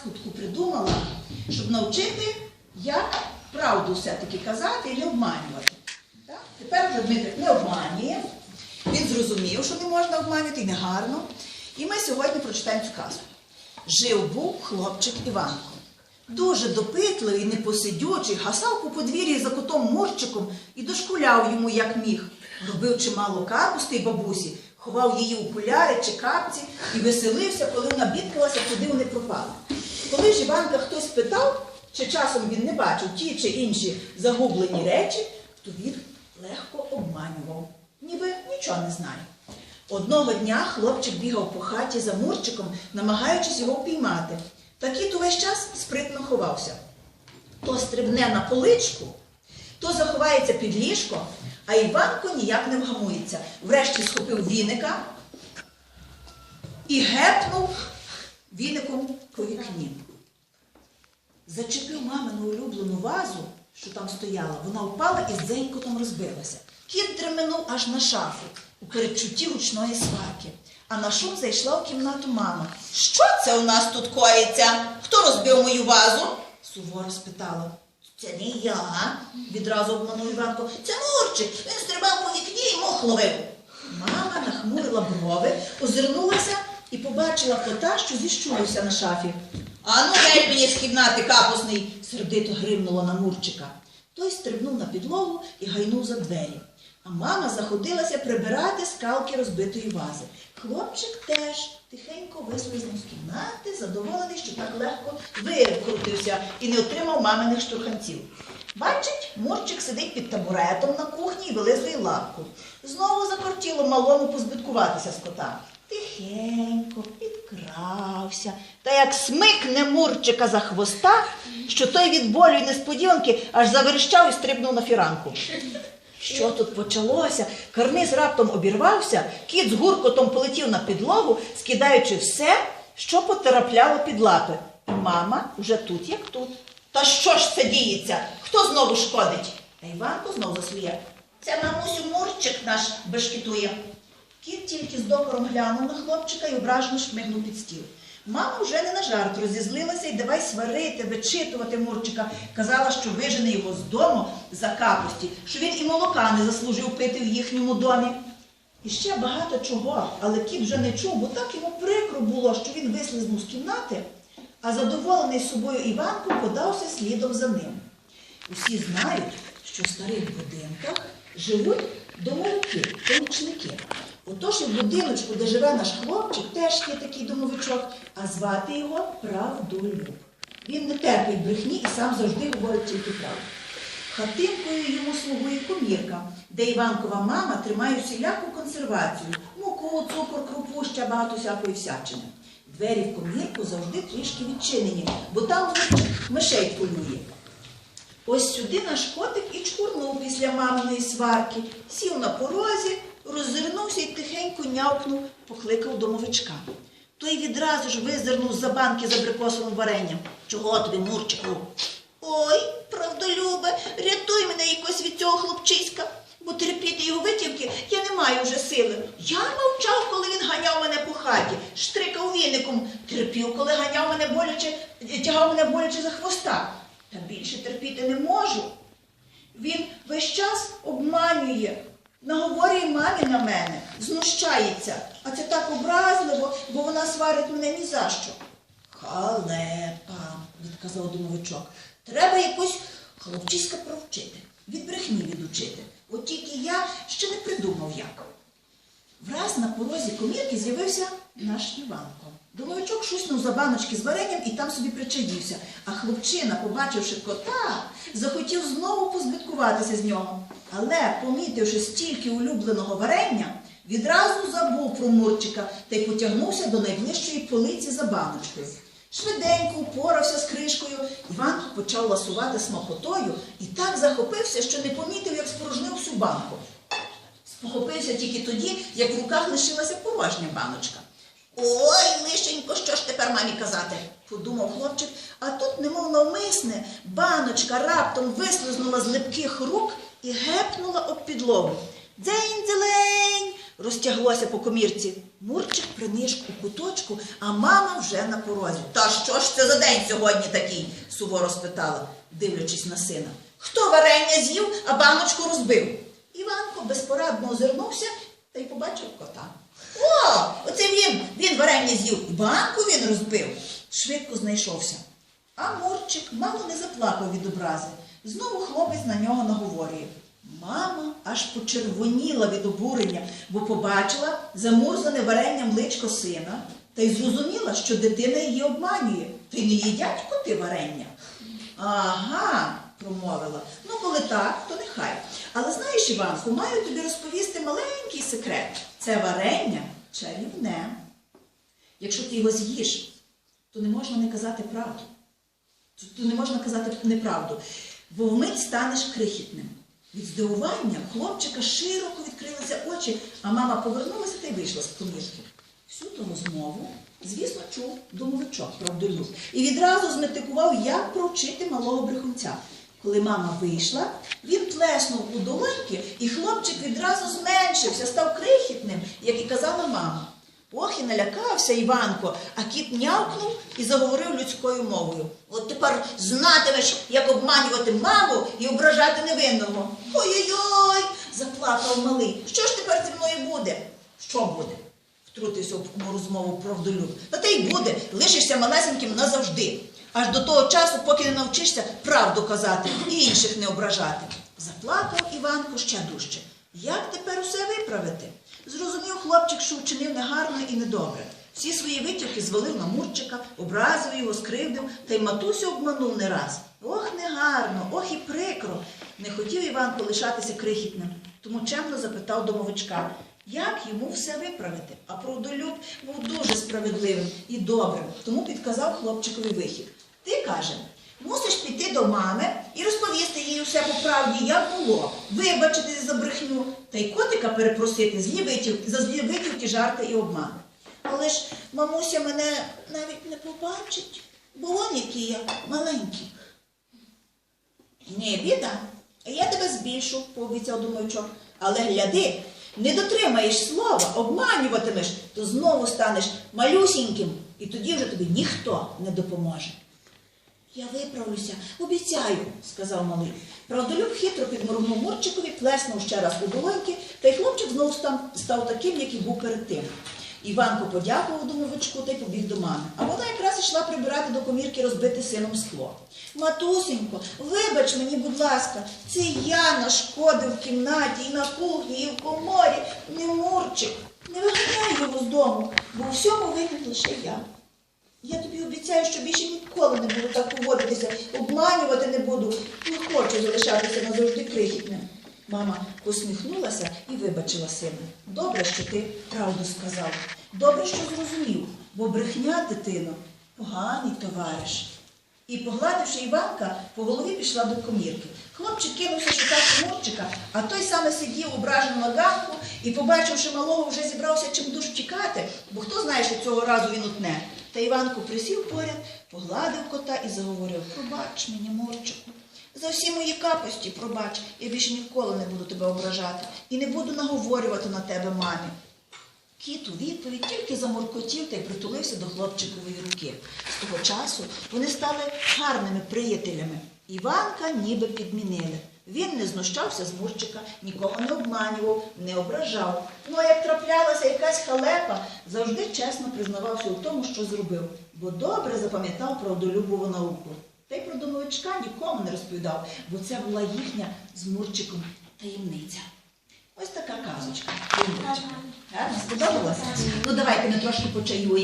паскудку придумала, щоб навчити, як правду все-таки казати і не обманювати. Так? Тепер вже Дмитрик не обманює. Він зрозумів, що не можна обманювати і не гарно. І ми сьогодні прочитаємо цю казку. Жив був хлопчик Іванко. Дуже допитливий, непосидючий, гасав по подвір'ї за котом Мурчиком і дошкуляв йому, як міг. Робив чимало капусти й бабусі, ховав її у куляри чи капці і веселився, коли вона бідкалася, куди вони пропали. Коли ж Іванка хтось питав, чи часом він не бачив ті чи інші загублені речі, то він легко обманював, ніби нічого не знає. Одного дня хлопчик бігав по хаті за Мурчиком, намагаючись його впіймати. Та увесь час спритно ховався. То стрибне на поличку, то заховається під ліжко, а Іванко ніяк не вгамується. Врешті схопив віника і гепнув віником по вікні. Зачепив мамину улюблену вазу, що там стояла, вона впала і з дзенькотом розбилася. Кіт дременув аж на шафу у передчутті гучної сварки. А на шум зайшла в кімнату мама. Що це у нас тут коїться? Хто розбив мою вазу? суворо спитала. Це не я, відразу обманув Іванко. Це Мурчик. Він стрибав по вікні і мох ловив. Мама нахмурила брови, озирнулася і побачила кота, що зіщулився на шафі. Ану, геть мені з кімнати капусний, сердито гримнула на Мурчика. Той стрибнув на підлогу і гайнув за двері. А мама заходилася прибирати скалки розбитої вази. Хлопчик теж тихенько вислизнув з кімнати, задоволений, що так легко викрутився і не отримав маминих штурханців. Бачить, Мурчик сидить під табуретом на кухні і вилизує лапку. Знову закортіло малому позбиткуватися з кота. Тихенько підкрався, та як смикне Мурчика за хвоста, що той від болю і несподіванки аж заверещав і стрибнув на фіранку. Що тут почалося? Карниз раптом обірвався, кіт з гуркотом полетів на підлогу, скидаючи все, що потрапляло під лапи. Мама вже тут, як тут. Та що ж це діється? Хто знову шкодить? Та Іванко знов засміє. Це мамусю Мурчик наш бешкетує. Кіт тільки з докором глянув на хлопчика і ображено шмигнув під стіл. Мама вже не на жарт розізлилася і давай сварити, вичитувати Мурчика. Казала, що вижене його з дому за капості, що він і молока не заслужив пити в їхньому домі. І ще багато чого, але кіт вже не чув, бо так йому прикро було, що він вислизнув з кімнати, а задоволений собою Іванко подався слідом за ним. Усі знають, що в старих будинках живуть домовики, помічники. Отож і в будиночку, де живе наш хлопчик, теж є такий домовичок, а звати його Правдолюб. Він не терпить брехні і сам завжди говорить тільки правду. Хатинкою йому слугує комірка, де Іванкова мама тримає всіляку консервацію, муку, цукор, крупу, ще багато всякої всячини. Двері в комірку завжди трішки відчинені, бо там мишей полює. Ось сюди наш котик і чкурнув після маминої сварки, сів на порозі, роззирнувся і тихенько нявкнув, покликав домовичка. Той відразу ж визирнув з-за банки з абрикосовим варенням. Чого тобі, Мурчику? Ой, правдолюбе, рятуй мене якось від цього хлопчиська, бо терпіти його витівки я не маю вже сили. Я мовчав, коли він ганяв мене по хаті, штрикав віником, терпів, коли ганяв мене боляче, тягав мене боляче за хвоста. Та більше терпіти не можу. Він весь час обманює, наговорює мамі на мене, знущається. А це так образливо, бо вона сварить мене ні за що. Халепа, відказав домовичок. Треба якось хлопчиська провчити, від брехні відучити. От тільки я ще не придумав як. Враз на порозі комірки з'явився наш Іванко. Домовичок шуснув за баночки з варенням і там собі причаївся. А хлопчина, побачивши кота, захотів знову позбиткуватися з нього. Але, помітивши стільки улюбленого варення, відразу забув про Мурчика та й потягнувся до найближчої полиці за баночкою. Швиденько упорався з кришкою, Іванко почав ласувати смакотою і так захопився, що не помітив, як спорожнив всю банку. Спохопився тільки тоді, як в руках лишилася порожня баночка. Ой, лишенько, що ж тепер мамі казати? подумав хлопчик, а тут, немов навмисне, баночка раптом вислизнула з липких рук і гепнула об підлогу. Дзень-дзелень! розтяглося по комірці. Мурчик приніж у куточку, а мама вже на порозі. Та що ж це за день сьогодні такий? суворо спитала, дивлячись на сина. Хто варення з'їв, а баночку розбив? Іванко безпорадно озирнувся та й побачив кота. О, він з'їв, банку він розбив. Швидко знайшовся. А Мурчик мало не заплакав від образи. Знову хлопець на нього наговорює. Мама аж почервоніла від обурення, бо побачила замурзане варенням личко сина та й зрозуміла, що дитина її обманює. То й не їдять коти варення. Ага, промовила. Ну, коли так, то нехай. Але знаєш, Іванку, маю тобі розповісти маленький секрет. Це варення чарівне. Якщо ти його з'їш, то не можна не казати правду. То не можна казати неправду, бо вмить станеш крихітним. Від здивування хлопчика широко відкрилися очі, а мама повернулася та й вийшла з комірки. Всю ту розмову, звісно, чув домовичок правдолюб і відразу зметикував, як провчити малого брехунця. Коли мама вийшла, він плеснув у долоньки, і хлопчик відразу зменшився, став крихітним, як і казала мама. Ох, і налякався Іванко, а кіт нявкнув і заговорив людською мовою. От тепер знатимеш, як обманювати маму і ображати невинного. Ой-ой-ой, заплакав малий. Що ж тепер зі мною буде? Що буде? втрутився в розмову правдолюб. Та те й буде, лишишся малесеньким назавжди. Аж до того часу, поки не навчишся правду казати і інших не ображати. Заплакав Іванко ще дужче. Як тепер усе виправити? Зрозумів хлопчик, що вчинив негарно і недобре. Всі свої витівки звалив на Мурчика, образив його, скривдив, та й матусю обманув не раз. Ох, негарно, ох і прикро. Не хотів Іванко лишатися крихітним, тому чемно запитав домовичка, як йому все виправити. А правдолюб був дуже справедливим і добрим, тому підказав хлопчикові вихід. Ти каже, мусиш піти до мами і розповісти їй усе по правді, як було, вибачитись за брехню, та й котика перепросити злі за злі витівки, жарти і обмани. Але ж мамуся мене навіть не побачить, бо вон який я маленький. Ні, біда. Я тебе збільшу, пообіцяв думаючок. Але гляди, не дотримаєш слова, обманюватимеш, то знову станеш малюсіньким, і тоді вже тобі ніхто не допоможе. Я виправлюся, обіцяю, сказав малий. Правдолюб хитро підморгнув Мурчикові, плеснув ще раз у долоньки, та й хлопчик знову став, став таким, як і був перед тим. Іванко подякував домовичку та й побіг до мами. А вона якраз йшла прибирати до комірки розбите сином скло. Матусенько, вибач мені, будь ласка, це я нашкодив в кімнаті і на кухні, і в коморі, не Мурчик. Не виганяй його з дому, бо у всьому винен лише я. Я тобі обіцяю, що більше ніколи не буду так поводитися, обманювати не буду, не хочу залишатися назавжди крихітним. Мама посміхнулася і вибачила сина. Добре, що ти правду сказав. Добре, що зрозумів, бо брехня, дитино, поганий товариш. І, погладивши Іванка, по голові пішла до комірки. Хлопчик кинувся шукати Мурчика, а той саме сидів ображено на ганку і, побачивши малого, вже зібрався чим душ тікати, бо хто знає, що цього разу він утне. Та Іванко присів поряд, погладив кота і заговорив: Пробач мені, Мурчику. За всі мої капості, пробач, я більше ніколи не буду тебе ображати і не буду наговорювати на тебе мамі. Кіт у відповідь тільки заморкотів та й притулився до хлопчикової руки. З того часу вони стали гарними приятелями. Іванка ніби підмінили. Він не знущався з Мурчика, нікого не обманював, не ображав. Ну а як траплялася якась халепа, завжди чесно признавався у тому, що зробив, бо добре запам'ятав правдолюбову науку. Та й про домовичка нікому не розповідав, бо це була їхня з Мурчиком таємниця. Ось така казочка. про Гарно сподобалася? Ну давайте ми трошки почаюємо.